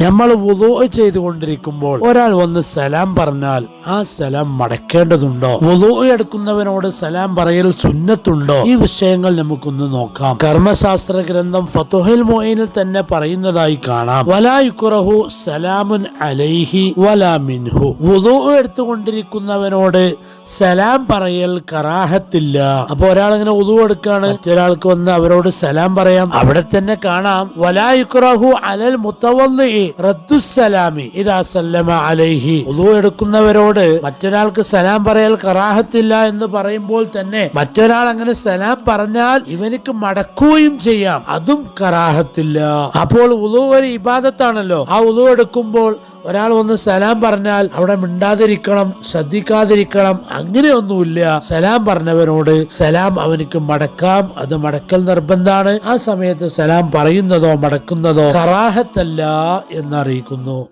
നമ്മൾ വുതു ചെയ്തുകൊണ്ടിരിക്കുമ്പോൾ ഒരാൾ വന്ന് സലാം പറഞ്ഞാൽ ആ സലാം മടക്കേണ്ടതുണ്ടോ? വുതു എടുക്കുന്നവനോട് സലാം പറയൽ സുന്നത്തുണ്ടോ? ഈ വിഷയങ്ങൾ നമുക്കൊന്ന് നോക്കാം. കർമ്മശാസ്ത്ര ഗ്രന്ഥം ഫതുഹിൽ മൊയിനിൽ തന്നെ പറയുന്നതായി കാണാം. വലാ യുക്റഹു സലാമുൻ അലൈഹി വലാ മിൻഹു. വുളു എടുത്തുകൊണ്ടിരിക്കുന്നവനോട് സലാം പറയൽ കറാഹത്തില്ല. അപ്പൊ ഒരാൾ ഇങ്ങനെ ഉതു എടുക്കാണ് മറ്റൊരാൾക്ക് വന്ന് അവരോട് സലാം പറയാം. അവിടെ തന്നെ കാണാം. വലാ യുക്റഹു അലൽ മുത്തവല്ലി റദ്ദുസ്സലാമി ഇതാ സല്ലമ അലൈഹി. എടുക്കുന്നവരോട് മറ്റൊരാൾക്ക് സലാം പറയൽ കറാഹത്തില്ല എന്ന് പറയുമ്പോൾ തന്നെ മറ്റൊരാൾ അങ്ങനെ സലാം പറഞ്ഞാൽ ഇവനിക്ക് മടക്കുകയും ചെയ്യാം. അതും കറാഹത്തില്ല. അപ്പോൾ ഉളു ഒരു ഇബാദത്താണല്ലോ. ആ ഉളു എടുക്കുമ്പോൾ ഒരാൾ വന്ന് സലാം പറഞ്ഞാൽ അവിടെ മിണ്ടാതിരിക്കണം ശ്രദ്ധിക്കാതിരിക്കണം അങ്ങനെയൊന്നുമില്ല. സലാം പറഞ്ഞവരോട് സലാം അവനിക്ക് മടക്കാം. അത് മടക്കൽ നിർബന്ധമാണ് ആ സമയത്ത് സലാം പറയുന്നതോ മടക്കുന്നതോ കറാഹത്തല്ല എന്നറിയിക്കുന്നു.